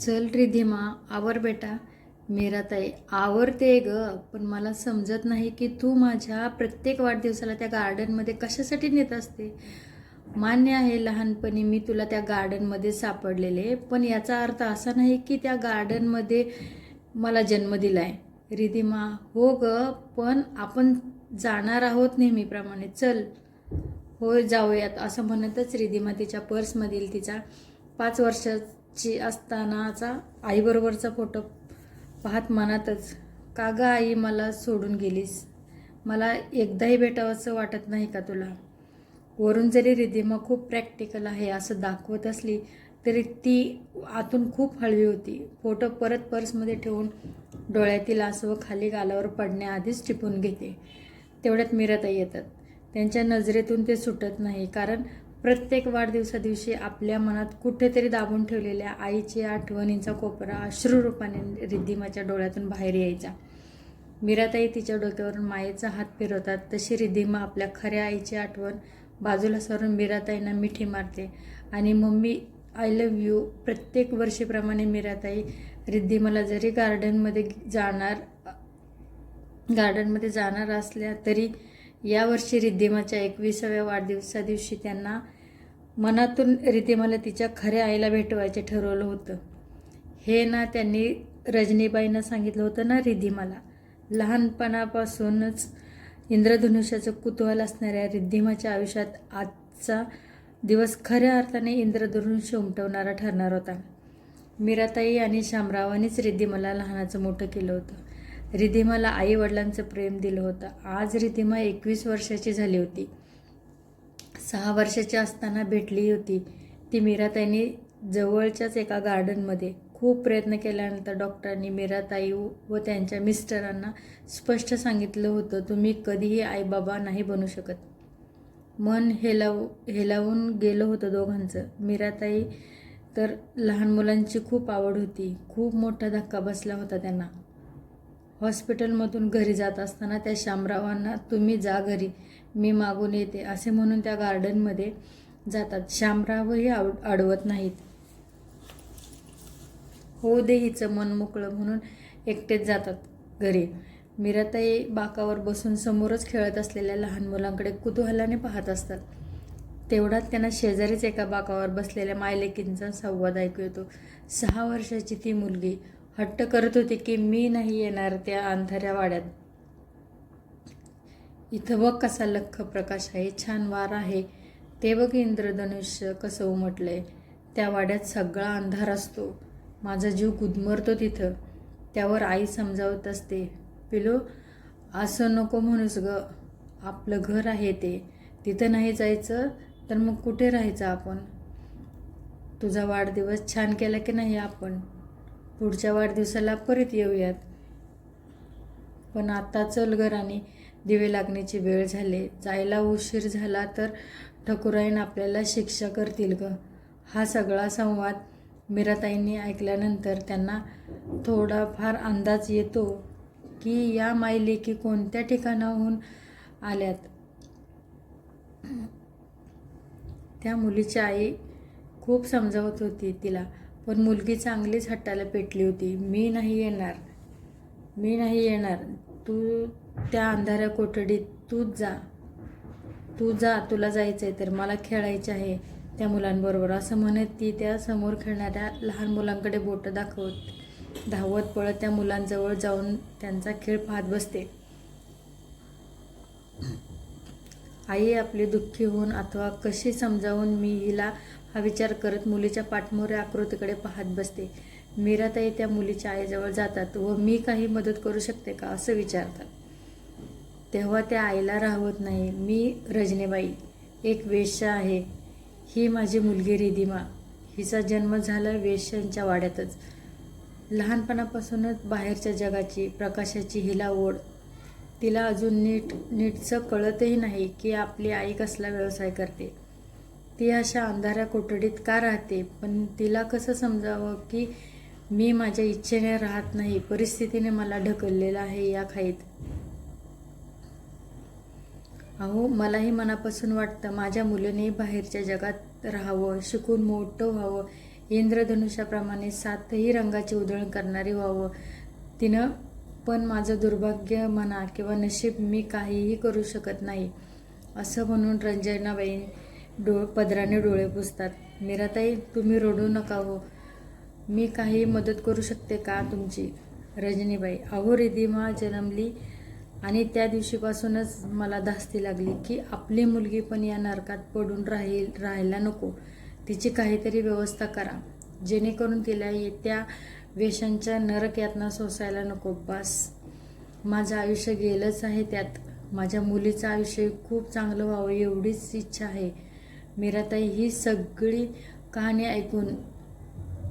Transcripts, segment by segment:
चल रिधिमा आवर बेटा. मीराताई आवरते ग. पण मला समजत नाही की तू माझ्या प्रत्येक वाढदिवसाला त्या गार्डनमध्ये कशासाठी नेत असते? मान्य आहे लहानपणी मी तुला त्या गार्डनमध्ये सापडलेले पण याचा अर्थ असा नाही की त्या गार्डनमध्ये मला जन्म दिला आहे रिधिमा हो ग पण आपण जाणार आहोत नेहमीप्रमाणे. चल. हो जाऊयात असं म्हणतच रिधिमा तिच्या पर्समधील तिचा पाच ची असतानाचा आईबरोबरचा फोटो पाहत मनातच का ग आई मला सोडून गेलीस? मला एकदाही भेटावंसं वाटत नाही का तुला? वरून जरी रिदिमा खूप प्रॅक्टिकल आहे असं दाखवत असली तरी ती आतून खूप हळवी होती. फोटो परत पर्समध्ये ठेवून डोळ्यातील आसवं खाली गालावर पडण्याआधीच टिपून घेते. तेवढ्यात मिरता येतात. त्यांच्या नजरेतून ते सुटत नाही कारण प्रत्येक वाढदिवसादिवशी आपल्या मनात कुठेतरी दाबून ठेवलेल्या आईच्या आठवणींचा कोपरा अश्रुरूपाने रिद्धिमाच्या डोळ्यातून बाहेर यायचा. मीराताई तिच्या डोक्यावरून मायेचा हात फिरवतात तशी रिद्धिमा आपल्या खऱ्या आईची आठवण बाजूला सरून मीराताईंना मिठी मारते आणि मम्मी आय लव्ह यू प्रत्येक वर्षीप्रमाणे मीराताई रिद्धिमाला जरी गार्डनमध्ये जाणार गार्डनमध्ये जाणार असल्या तरी यावर्षी रिद्धिमाच्या एकविसाव्या वाढदिवसा दिवशी त्यांना मनातून रिद्धिमाला तिच्या खऱ्या आईला भेटवायचे ठरवलं होतं. हे ना त्यांनी रजनीबाईंना सांगितलं होतं ना रिद्धिमाला. लहानपणापासूनच इंद्रधनुष्याचं कुतूहल असणाऱ्या रिद्धिमाच्या आयुष्यात आजचा दिवस खऱ्या अर्थाने इंद्रधनुष्य उमटवणारा ठरणार होता. मीराताई आणि शामरावांनीच रिद्धिमाला लहानाचं मोठं केलं होतं. रिधिमाला आई वडिलांचं प्रेम दिलं होतं. आज रिधिमा एकवीस वर्षाची झाली होती. सहा वर्षाची असताना भेटली होती. ती मीराताईंनी जवळच्याच एका गार्डनमध्ये खूप प्रयत्न केल्यानंतर डॉक्टरांनी मीराताई व त्यांच्या मिस्टरांना स्पष्ट सांगितलं होतं तुम्ही कधीही आईबाबा नाही बनू शकत. मन हेलाव हेलावून गेलं होतं दोघांचं. मीराताई तर लहान मुलांची खूप आवड होती. खूप मोठा धक्का बसला होता त्यांना. हॉस्पिटलमधून घरी जात असताना त्या शामरावांना तुम्ही जा घरी मी मागून येते असे म्हणून त्या गार्डनमध्ये जातात. शामरावही आव अडवत नाहीत. हो दे हिचं मन मोकळं म्हणून एकटेच जातात घरी. मीराताई बाकावर बसून समोरच खेळत असलेल्या लहान मुलांकडे कुतूहलाने पाहत असतात. तेवढ्यात त्यांना शेजारीच एका बाकावर बसलेल्या मायलेकींचा संवाद ऐकू येतो. सहा वर्षाची ती मुलगी हट्ट करत होती की मी नाही येणार त्या अंधाऱ्या वाड्यात. इथं बघ कसा लख प्रकाश आहे छान वार आहे. ते बघ इंद्रधनुष्य कसं उमटलंय. त्या वाड्यात सगळा अंधार असतो. माझा जीव गुदमरतो तिथं. त्यावर आई समजावत असते पिलो असं नको म्हणूस ग. आपलं घर आहे ते. तिथं नाही जायचं तर मग कुठे राहायचं आपण? तुझा वाढदिवस छान केला की नाही आपण? पुढच्या वाढदिवसाला परत येऊयात. पण आता चल घराने दिवे लागण्याची वेळ झाली. जायला उशीर झाला तर ठकुराईन आपल्याला शिक्षा करतील ग. हा सगळा संवाद मीराताईंनी ऐकल्यानंतर त्यांना थोडाफार अंदाज येतो की या मायलेकी कोणत्या ठिकाणाहून आल्यात. त्या मुलीची आई खूप समजावत होती तिला. पण मुलगी चांगलीच हट्टाला पेटली होती. मी नाही येणार. मी नाही येणार. तू त्या अंधाऱ्या कोठडीत तूच जा. तू जा तुला जायचं आहे तर मला खेळायचं आहे त्या मुलांबरोबर. असं म्हणत ती त्या समोर खेळणाऱ्या लहान मुलांकडे बोटं दाखवत धावत पळत त्या मुलांजवळ जाऊन त्यांचा खेळ पाहत बसते. आई आपली दुःखी होऊन अथवा कशी समजावून मी हिला हा विचार करत मुलीच्या पाठमोऱ्या आकृतीकडे पाहत बसते. मीराताई त्या मुलीच्या आईजवळ जातात व मी काही मदत करू शकते का असं विचारतात. तेव्हा त्या आईला राहवत नाही. मी रजनीबाई एक वेश्या आहे. ही माझी मुलगी रिधिमा. हिचा जन्म झाला वेश्यांच्या वाड्यातच. लहानपणापासूनच बाहेरच्या जगाची प्रकाशाची हिला ओढ. तिला अजून नीट नीटचं कळतही नाही की आपली आई कसला व्यवसाय करते. ती अशा अंधाऱ्या कोठडीत का राहते? पण तिला कसं समजावं की मी माझ्या इच्छेने राहत नाही परिस्थितीने मला ढकललेलं आहे या खाईत? अहो मलाही मनापासून वाटतं माझ्या मुलीने बाहेरच्या जगात राहावं शिकून मोठं व्हावं. इंद्रधनुष्याप्रमाणे सातही रंगाची उधळण करणारी व्हावं. तिनं पण माझं दुर्भाग्य म्हणा किंवा नशीब मी काहीही करू शकत नाही असं म्हणून रंजनाबाई डोळ पदराने डोळे पुसतात. मीराताई तुम्ही रडू नका हो. मी काही मदत करू शकते का तुमची? रजनीबाई अहो रिधिमा जन्मली आणि त्या दिवशीपासूनच मला धास्ती लागली की आपली मुलगी पण या नरकात पडून राहील राहायला नको. तिची काहीतरी व्यवस्था करा. जेणेकरून तिला येत्या वेशांच्या नरक यातना सोसायला नको. बस. माझं आयुष्य गेलंच आहे त्यात. माझ्या मुलीचं आयुष्य खूप चांगलं व्हावं एवढीच इच्छा आहे. मीराताई ही सगळी कहाणी ऐकून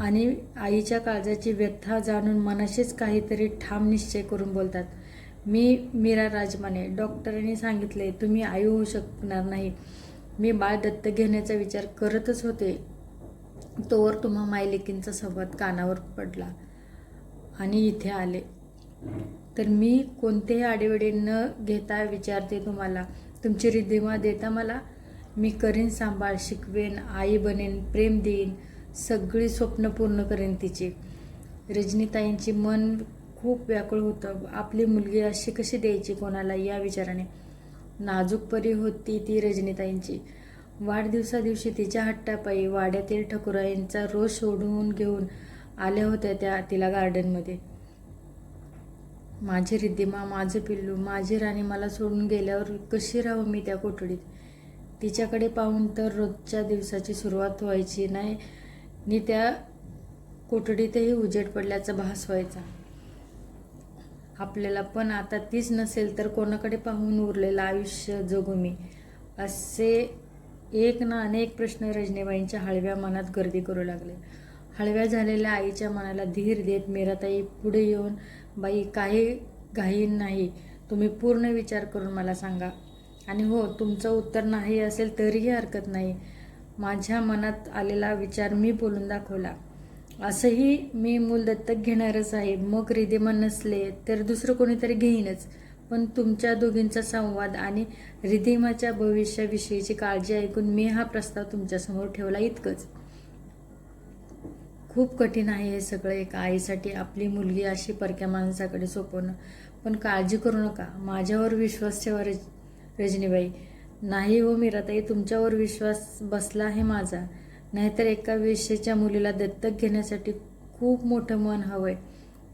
आणि आईच्या काळजाची व्यथा जाणून मनाशीच काहीतरी ठाम निश्चय करून बोलतात. मी मीरा राजमाने डॉक्टरांनी सांगितले तुम्ही आई होऊ शकणार नाही. मी बाळ दत्तक घेण्याचा विचार करतच होते. तोवर तुम्हा मायलेकींचा संवाद कानावर पडला आणि इथे आले. तर मी कोणतेही आडेवेडे न घेता विचारते तुम्हाला तुमची रिद्धिमा देता मला मी करीन सांभाळ शिकवेन आई बनेन प्रेम देईन सगळी स्वप्न पूर्ण करेन तिची. रजनीताईंची मन खूप व्याकुळ होतं. आपली मुलगी अशी कशी द्यायची कोणाला या विचाराने? नाजूक परी होती ती रजनीताईंची. वाढदिवसादिवशी तिच्या हट्टापायी वाड्यातील ठकुराईंचा रोज सोडून घेऊन आल्या होत्या त्या तिला गार्डनमध्ये. माझी रिद्धिमा माझं पिल्लू माझी राणी मला सोडून गेल्यावर कशी राहू मी त्या कोठडीत? तिच्याकडे पाहून तर रोजच्या दिवसाची सुरुवात व्हायची नाही नि त्या कोठडीतही उजेड पडल्याचा भास व्हायचा. आपल्याला पण आता तीच नसेल तर कोणाकडे पाहून उरलेलं आयुष्य जगू मी असे एक ना अनेक प्रश्न रजनीबाईंच्या हळव्या मनात गर्दी करू लागले. हळव्या झालेल्या आईच्या मनाला धीर देत मीराताई पुढे येऊन बाई काही घाई नाही. तुम्ही पूर्ण विचार करून मला सांगा. आणि हो तुमचं उत्तर नाही असेल तरीही हरकत नाही. माझ्या मनात आलेला विचार मी बोलून दाखवला. असंही मी मूल दत्तक घेणारच आहे. मग रिधिमा नसले तर दुसरं कोणीतरी घेईनच. पण तुमच्या दोघींचा संवाद आणि रिधिमाच्या भविष्याविषयीची काळजी ऐकून मी हा प्रस्ताव तुमच्यासमोर ठेवला इतकंच. खूप कठीण आहे हे सगळं एका आईसाठी आपली मुलगी अशी परक्या माणसाकडे सोपवणं. पण काळजी करू नका. माझ्यावर विश्वास ठेवा रजनीबाई नाही हो मीराताई तुमच्यावर विश्वास बसला आहे माझा. नाहीतर एका वेश्येच्या मुलीला दत्तक घेण्यासाठी खूप मोठं मन हवं आहे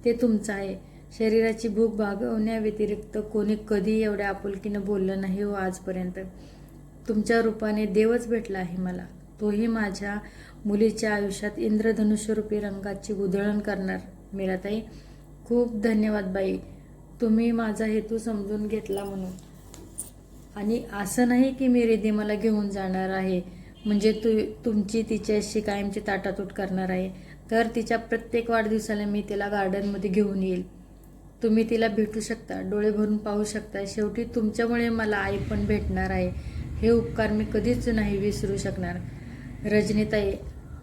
ते तुमचं आहे. शरीराची भूक भागवण्याव्यतिरिक्त कोणी कधी एवढ्या आपुलकीनं बोललं नाही हो आजपर्यंत. तुमच्या रूपाने देवच भेटला आहे मला. तोही माझ्या मुलीच्या आयुष्यात इंद्रधनुष्यरूपी रंगाची उधळण करणार. मीराताई खूप धन्यवाद बाई. तुम्ही माझा हेतू समजून घेतला म्हणून. आणि असं नाही की मी मला घेऊन जाणार आहे. म्हणजे तू तुमची तिच्याशी कायमची ताटातूट करणार आहे. तर तिच्या प्रत्येक वाढदिवसाला मी तिला गार्डनमध्ये घेऊन येईल. तुम्ही तिला भेटू शकता डोळे भरून पाहू शकता. शेवटी तुमच्यामुळे मला आई पण भेटणार आहे. हे उपकार मी कधीच नाही विसरू शकणार. रजनीताई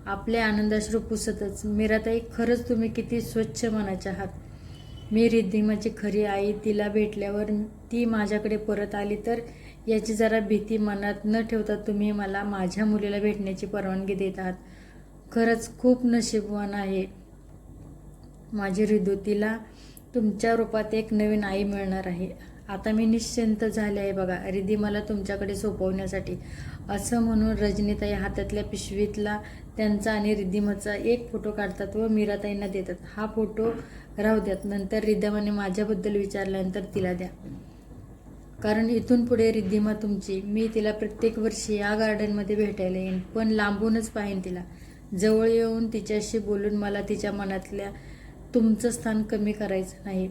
आपले आनंदाश्रू पुसतच. मीराताई खरंच तुम्ही किती स्वच्छ मनाच्या आहात. मी रिद्धिमाची खरी आई तिला भेटल्यावर ती माझ्याकडे परत आली तर याची जरा भीती मनात न ठेवता तुम्ही मला माझ्या मुलीला भेटण्याची परवानगी देत आहात. खरंच खूप नशीबवान आहे. माझी रिदू तिला तुमच्या रूपात एक नवीन आई मिळणार आहे. आता मी निश्चिंत झाले आहे बघा रिधी मला तुमच्याकडे सोपवण्यासाठी. असं म्हणून रजनीताई हातातल्या पिशवीतला त्यांचा आणि रिद्धिमाचा एक फोटो काढतात व मीराताईंना देतात. हा फोटो राहू द्यात. नंतर रिद्धिमाने माझ्याबद्दल विचारल्यानंतर तिला द्या. कारण इथून पुढे रिद्धिमा तुमची. मी तिला प्रत्येक वर्षी या गार्डनमध्ये भेटायला येईन. पण लांबूनच पाहीन तिला. जवळ येऊन तिच्याशी बोलून मला तिच्या मनातल्या तुमचं स्थान कमी करायचं नाही.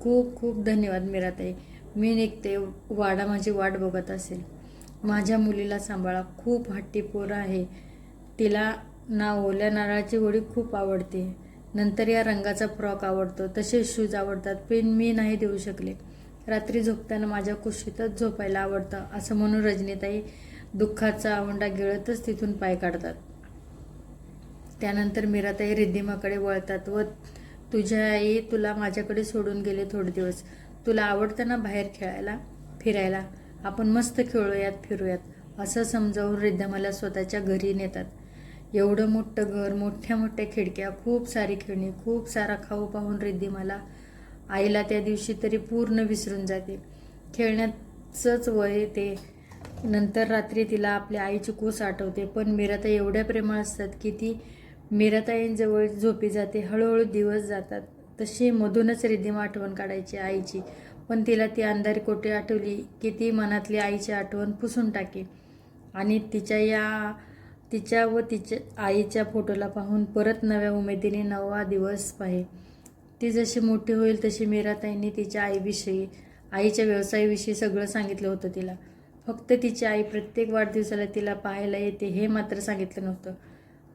खूप खूप धन्यवाद मीराताई. मी निघते. वाडा माझी वाट बघत असेल. माझ्या मुलीला सांभाळा. खूप हट्टी पोरं आहे. तिला ना ओल्या नारळाची होळी खूप आवडते. नंतर या रंगाचा फ्रॉक आवडतो. तसेच शूज आवडतात. पेन मी नाही देऊ शकले. रात्री झोपताना माझ्या कुशीतच झोपायला आवडतं असं म्हणून रजनीताई दुःखाचा आवंडा गिळतच तिथून पाय काढतात. त्यानंतर मीराताई रिद्धिमाकडे वळतात व तुझ्या आई तुला माझ्याकडे सोडून गेले थोडे दिवस. तुला आवडतं ना बाहेर खेळायला फिरायला. आपण मस्त खेळूयात फिरूयात असं समजावून रिद्धिमाला स्वतःच्या घरी नेतात. एवढं मोठं घर मोठ्या मोठ्या खिडक्या खूप सारी खेळणी खूप सारा खाऊ पाहून रिद्धी मला. आईला त्या दिवशी तरी पूर्ण विसरून जाते. खेळण्याचंच वय ते. नंतर रात्री तिला आपल्या आईची कूस आठवते. पण मीराताई एवढ्या प्रेमळ असतात की ती मीराताईंजवळ झोपी जाते. हळूहळू दिवस जातात. तशी मधूनच रिद्धिमा आठवण काढायची आईची. पण तिला ती अंधारी कोटी आठवली की ती मनातली आईची आठवण पुसून टाके. आणि तिच्या या तिच्या व तिच्या आईच्या फोटोला पाहून परत नव्या उमेदीने नवा दिवस पाहे. ती जशी मोठी होईल तशी मीराताईंनी तिच्या आईविषयी आईच्या व्यवसायाविषयी सगळं सांगितलं होतं तिला. फक्त तिची आई प्रत्येक वाढदिवसाला तिला पाहायला येते हे मात्र सांगितलं नव्हतं.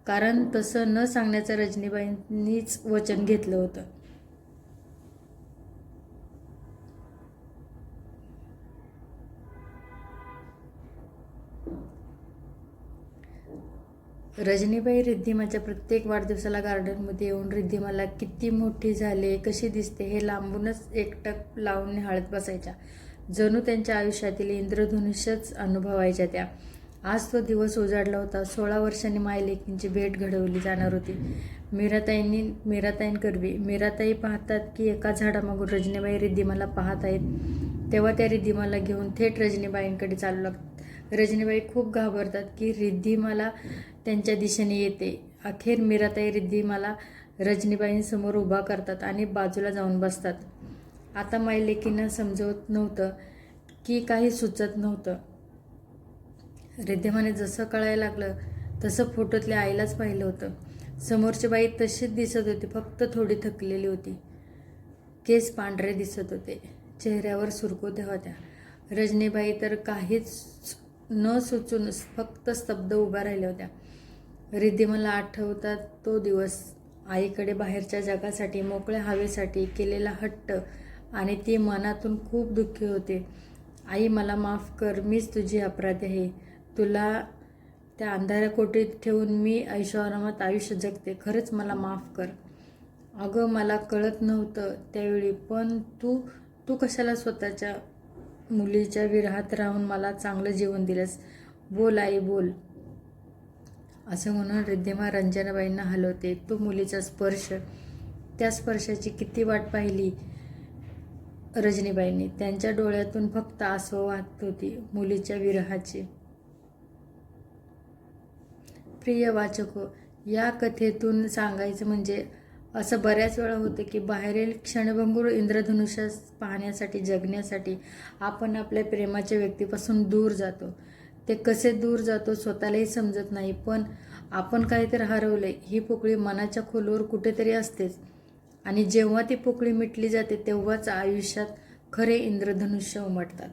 कारण तसं न सांगण्याचं रजनीबाईंनीच वचन घेतलं होतं. रजनीबाई रिद्धिमाच्या प्रत्येक वाढदिवसाला गार्डनमध्ये येऊन रिद्धिमाला किती मोठी झाले कशी दिसते हे लांबूनच एकटक लावून निहाळत बसायच्या. जणू त्यांच्या आयुष्यातील इंद्रधनुष्यच अनुभवायच्या त्या. आज तो दिवस उजाडला होता. सोळा वर्षांनी मायलेकींची भेट घडवली जाणार होती. मीराताईंनी मीराताईंकरवी मीराताई पाहतात की एका झाडामागून रजनीबाई रिद्धिमाला पाहत आहेत. तेव्हा त्या रिद्धिमाला घेऊन थेट रजनीबाईंकडे चालू लागतात. रजनीबाई खूप घाबरतात की रिद्धिमाला त्यांच्या दिशेने येते. अखेर मीराताई मला रजनीबाईंसमोर उभा करतात आणि बाजूला जाऊन बसतात. आता मायलेकींना समजवत नव्हतं की काही सुचत नव्हतं. रिद्धिमाने जसं कळायला लागलं तसं फोटोतल्या आईलाच पाहिलं होतं. समोरची बाई तशीच दिसत होती फक्त थोडी थकलेली होती. केस पांढरे दिसत होते. चेहऱ्यावर सुरकुत्या होत्या. रजनीबाई तर काहीच न सुचून फक्त स्तब्ध उभ्या राहिल्या होत्या. रिद्धिमाला आठवतात तो दिवस. आईकडे बाहेरच्या जगासाठी मोकळ्या हवेसाठी केलेला हट्ट आणि ती मनातून खूप दुःखी होते. आई मला माफ कर मीच तुझी अपराधी आहे. तुला त्या अंधाऱ्या कोटीत ठेवून मी ऐशोआरामात आयुष्य जगते. खरंच मला माफ कर. अगं मला कळत नव्हतं त्यावेळी पण तू तू कशाला स्वतःच्या मुलीच्या विरहात राहून मला चांगलं जेवण दिलंस. बोल आई बोल. असं म्हणून रिद्धिमा रंजनाबाईंना हलवते. तो मुलीचा स्पर्श त्या स्पर्शाची किती वाट पाहिली रजनीबाईंनी. त्यांच्या डोळ्यातून फक्त आसव वाहत होती मुलीच्या विरहाची. प्रिय वाचको हो, या कथेतून सांगायचं म्हणजे असं बऱ्याच वेळा होतं की बाहेरील क्षणभंगूर इंद्रधनुष्य पाहण्यासाठी जगण्यासाठी आपण आपल्या प्रेमाच्या व्यक्तीपासून दूर जातो. ते कसे दूर जातो स्वतःलाही समजत नाही पण आपण काहीतरी हरवलंय. ही पोकळी मनाच्या खोलवर कुठेतरी असतेच. आणि जेव्हा ती पोकळी मिटली जाते तेव्हाच आयुष्यात खरे इंद्रधनुष्य उमटतात.